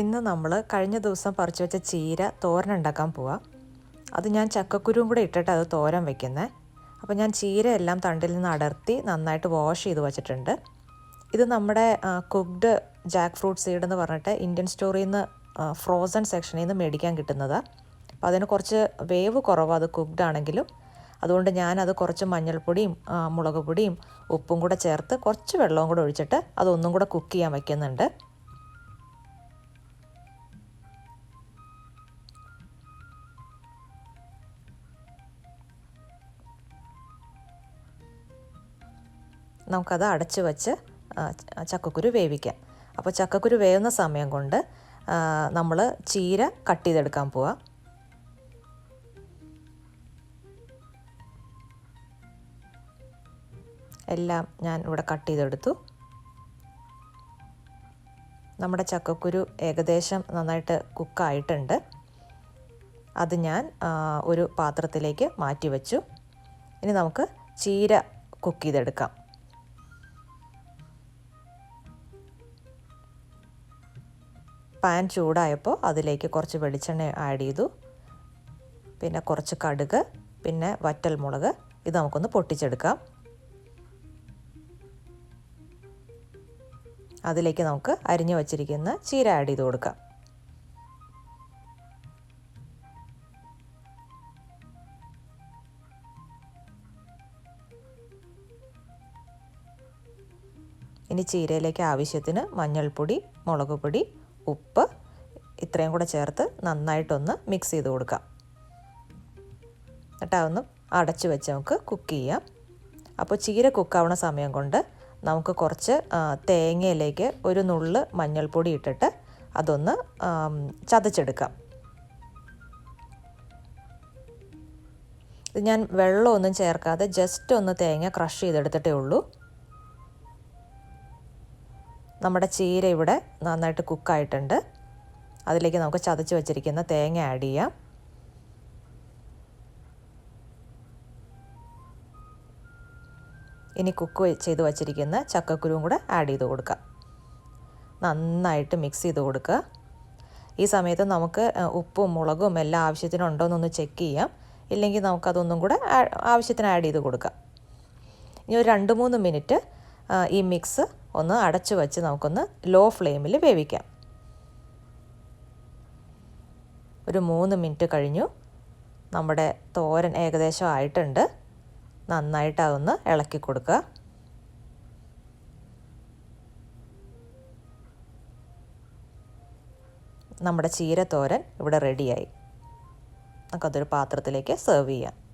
ഇന്ന് നമ്മൾ കഴിഞ്ഞ ദിവസം പറിച്ചു വെച്ച ചീര തോരൻ ഉണ്ടാക്കാൻ പോവാം. അത് ഞാൻ ചക്കക്കുരുവും കൂടെ ഇട്ടിട്ട് അത് തോരൻ വെക്കുന്നത് അപ്പോൾ ഞാൻ ചീര എല്ലാം തണ്ടിൽ നിന്ന് അടർത്തി നന്നായിട്ട് വാഷ് ചെയ്ത് വച്ചിട്ടുണ്ട്. ഇത് നമ്മുടെ കുക്ക്ഡ് ജാക്ക് ഫ്രൂട്ട് സീഡ് എന്ന് പറഞ്ഞിട്ട് ഇന്ത്യൻ സ്റ്റോറിൽ നിന്ന് ഫ്രോസൺ സെക്ഷനിൽ നിന്ന് മേടിക്കാൻ കിട്ടുന്നതാണ് അപ്പോൾ അതിന് കുറച്ച് വേവ് കുറവാണ് അത് കുക്ക്ഡ് ആണെങ്കിലും. അതുകൊണ്ട് ഞാനത് കുറച്ച് മഞ്ഞൾപ്പൊടിയും മുളക് പൊടിയും ഉപ്പും കൂടെ ചേർത്ത് കുറച്ച് വെള്ളവും കൂടെ ഒഴിച്ചിട്ട് അതൊന്നും കൂടെ കുക്ക് ചെയ്യാൻ വയ്ക്കുന്നുണ്ട് നമുക്കത് അടച്ചു വച്ച് ചക്കക്കുരു വേവിക്കാം. അപ്പോൾ ചക്കക്കുരു വേവുന്ന സമയം കൊണ്ട് നമ്മൾ ചീര കട്ട് ചെയ്തെടുക്കാൻ പോവാം. എല്ലാം ഞാൻ ഇവിടെ കട്ട് ചെയ്തെടുത്തു. നമ്മുടെ ചക്കക്കുരു ഏകദേശം നന്നായിട്ട് കുക്കായിട്ടുണ്ട്. അത് ഞാൻ ഒരു പാത്രത്തിലേക്ക് മാറ്റി വച്ചു. ഇനി നമുക്ക് ചീര കുക്ക് ചെയ്തെടുക്കാം. പാൻ ചൂടായപ്പോൾ അതിലേക്ക് കുറച്ച് വെളിച്ചെണ്ണ ആഡ് ചെയ്തു. പിന്നെ കുറച്ച് കടുക് പിന്നെ വറ്റൽ മുളക് ഇത് നമുക്കൊന്ന് പൊട്ടിച്ചെടുക്കാം. അതിലേക്ക് നമുക്ക് അരിഞ്ഞു വച്ചിരിക്കുന്ന ചീര ആഡ് ചെയ്ത് കൊടുക്കാം. ഇനി ചീരയിലേക്ക് ആവശ്യത്തിന് മഞ്ഞൾപ്പൊടി മുളക് പൊടി ഉപ്പ് ഇത്രയും കൂടെ ചേർത്ത് നന്നായിട്ടൊന്ന് മിക്സ് ചെയ്ത് കൊടുക്കാം. എന്നിട്ട് അതൊന്ന് അടച്ചു വെച്ച് നമുക്ക് കുക്ക് ചെയ്യാം. അപ്പോൾ ചീര കുക്കാവുന്ന സമയം കൊണ്ട് നമുക്ക് കുറച്ച് തേങ്ങയിലേക്ക് ഒരു നുള്ള് മഞ്ഞൾപ്പൊടി ഇട്ടിട്ട് അതൊന്ന് ചതച്ചെടുക്കാം. ഇത് ഞാൻ വെള്ളമൊന്നും ചേർക്കാതെ ജസ്റ്റ് ഒന്ന് തേങ്ങ ക്രഷ് ചെയ്തെടുത്തിട്ടേ ഉള്ളൂ. നമ്മുടെ ചീര ഇവിടെ നന്നായിട്ട് കുക്കായിട്ടുണ്ട്. അതിലേക്ക് നമുക്ക് ചതച്ച് വച്ചിരിക്കുന്ന തേങ്ങ ആഡ് ചെയ്യാം. ഇനി കുക്ക് ചെയ്ത് വച്ചിരിക്കുന്ന ചക്കക്കുരുവും കൂടെ ആഡ് ചെയ്ത് കൊടുക്കുക നന്നായിട്ട് മിക്സ് ചെയ്ത് കൊടുക്കുക. ഈ സമയത്ത് നമുക്ക് ഉപ്പും മുളകും എല്ലാം ആവശ്യത്തിനുണ്ടോ എന്നൊന്ന് ചെക്ക് ചെയ്യാം. ഇല്ലെങ്കിൽ നമുക്കതൊന്നും കൂടെ ആവശ്യത്തിന് ആഡ് ചെയ്ത് കൊടുക്കാം. ഇനി ഒരു രണ്ട് മൂന്ന് മിനിറ്റ് ഈ മിക്സ് ഒന്ന് അടച്ചു വച്ച് നമുക്കൊന്ന് ലോ ഫ്ലെയിമിൽ വേവിക്കാം. ഒരു മൂന്ന് മിനിറ്റ് കഴിഞ്ഞു. നമ്മുടെ തോരൻ ഏകദേശം ആയിട്ടുണ്ട്. നന്നായിട്ട് അതൊന്ന് ഇളക്കി കൊടുക്കുക. നമ്മുടെ ചീരത്തോരൻ ഇവിടെ റെഡിയായി നമുക്കതൊരു പാത്രത്തിലേക്ക് സെർവ് ചെയ്യാം.